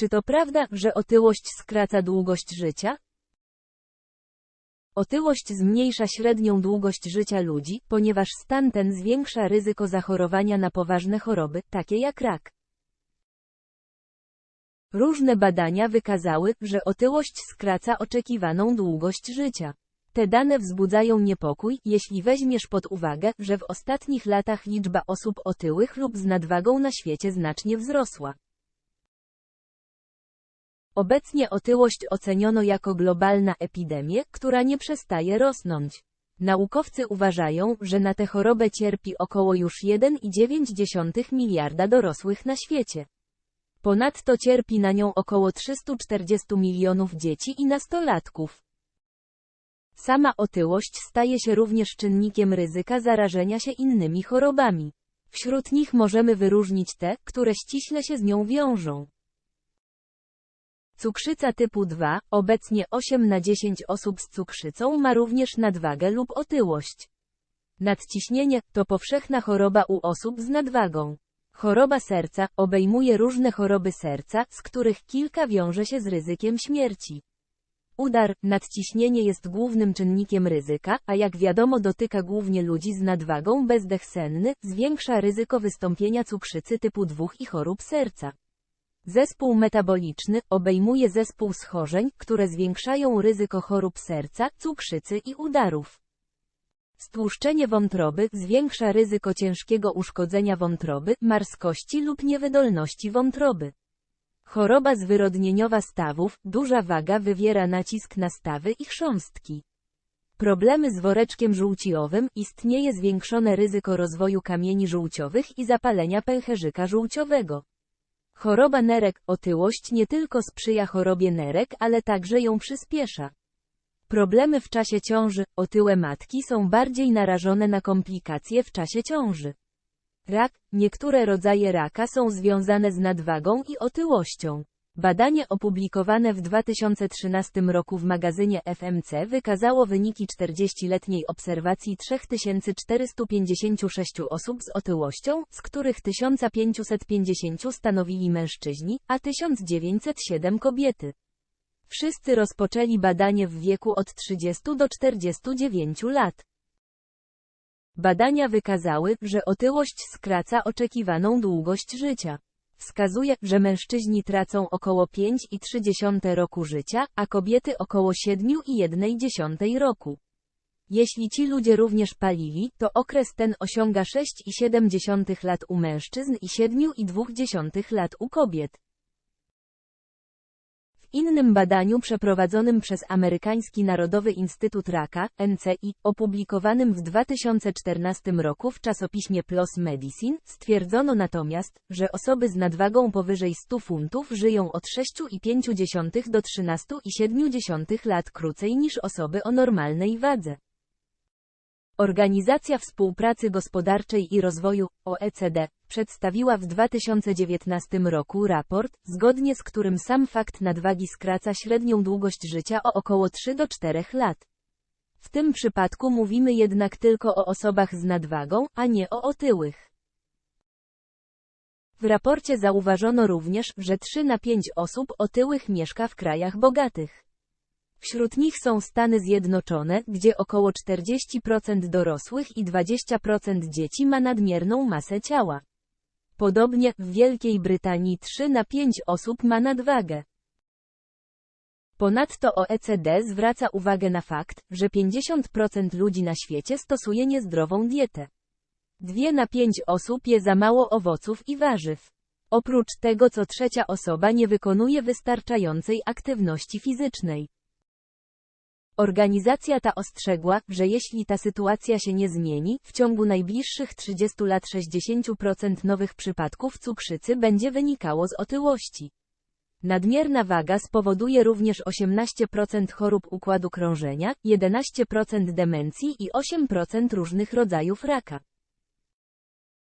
Czy to prawda, że otyłość skraca długość życia? Otyłość zmniejsza średnią długość życia ludzi, ponieważ stan ten zwiększa ryzyko zachorowania na poważne choroby, takie jak rak. Różne badania wykazały, że otyłość skraca oczekiwaną długość życia. Te dane wzbudzają niepokój, jeśli weźmiesz pod uwagę, że w ostatnich latach liczba osób otyłych lub z nadwagą na świecie znacznie wzrosła. Obecnie otyłość oceniono jako globalna epidemię, która nie przestaje rosnąć. Naukowcy uważają, że na tę chorobę cierpi około już 1,9 miliarda dorosłych na świecie. Ponadto cierpi na nią około 340 milionów dzieci i nastolatków. Sama otyłość staje się również czynnikiem ryzyka zarażenia się innymi chorobami. Wśród nich możemy wyróżnić te, które ściśle się z nią wiążą. Cukrzyca typu 2, obecnie 8 na 10 osób z cukrzycą ma również nadwagę lub otyłość. Nadciśnienie to powszechna choroba u osób z nadwagą. Choroba serca obejmuje różne choroby serca, z których kilka wiąże się z ryzykiem śmierci. Udar, nadciśnienie jest głównym czynnikiem ryzyka, a jak wiadomo dotyka głównie ludzi z nadwagą bezdech senny, zwiększa ryzyko wystąpienia cukrzycy typu 2 i chorób serca. Zespół metaboliczny obejmuje zespół schorzeń, które zwiększają ryzyko chorób serca, cukrzycy i udarów. Stłuszczenie wątroby zwiększa ryzyko ciężkiego uszkodzenia wątroby, marskości lub niewydolności wątroby. Choroba zwyrodnieniowa stawów, duża waga wywiera nacisk na stawy i chrząstki. Problemy z woreczkiem żółciowym, istnieje zwiększone ryzyko rozwoju kamieni żółciowych i zapalenia pęcherzyka żółciowego. Choroba nerek, otyłość nie tylko sprzyja chorobie nerek, ale także ją przyspiesza. Problemy w czasie ciąży, otyłe matki są bardziej narażone na komplikacje w czasie ciąży. Rak, niektóre rodzaje raka są związane z nadwagą i otyłością. Badanie opublikowane w 2013 roku w magazynie FMC wykazało wyniki 40-letniej obserwacji 3456 osób z otyłością, z których 1550 stanowili mężczyźni, a 1907 kobiety. Wszyscy rozpoczęli badanie w wieku od 30 do 49 lat. Badania wykazały, że otyłość skraca oczekiwaną długość życia. Wskazuje, że mężczyźni tracą około 5,3 roku życia, a kobiety około 7,1 roku. Jeśli ci ludzie również palili, to okres ten osiąga 6,7 lat u mężczyzn i 7,2 lat u kobiet. Innym badaniu przeprowadzonym przez Amerykański Narodowy Instytut Raka, NCI, opublikowanym w 2014 roku w czasopiśmie PLOS Medicine, stwierdzono natomiast, że osoby z nadwagą powyżej 100 funtów żyją od 6,5 do 13,7 lat krócej niż osoby o normalnej wadze. Organizacja Współpracy Gospodarczej i Rozwoju, OECD, przedstawiła w 2019 roku raport, zgodnie z którym sam fakt nadwagi skraca średnią długość życia o około 3 do 4 lat. W tym przypadku mówimy jednak tylko o osobach z nadwagą, a nie o otyłych. W raporcie zauważono również, że 3 na 5 osób otyłych mieszka w krajach bogatych. Wśród nich są Stany Zjednoczone, gdzie około 40% dorosłych i 20% dzieci ma nadmierną masę ciała. Podobnie, w Wielkiej Brytanii 3 na 5 osób ma nadwagę. Ponadto OECD zwraca uwagę na fakt, że 50% ludzi na świecie stosuje niezdrową dietę. 2 na 5 osób je za mało owoców i warzyw. Oprócz tego co trzecia osoba nie wykonuje wystarczającej aktywności fizycznej. Organizacja ta ostrzegła, że jeśli ta sytuacja się nie zmieni, w ciągu najbliższych 30 lat 60% nowych przypadków cukrzycy będzie wynikało z otyłości. Nadmierna waga spowoduje również 18% chorób układu krążenia, 11% demencji i 8% różnych rodzajów raka.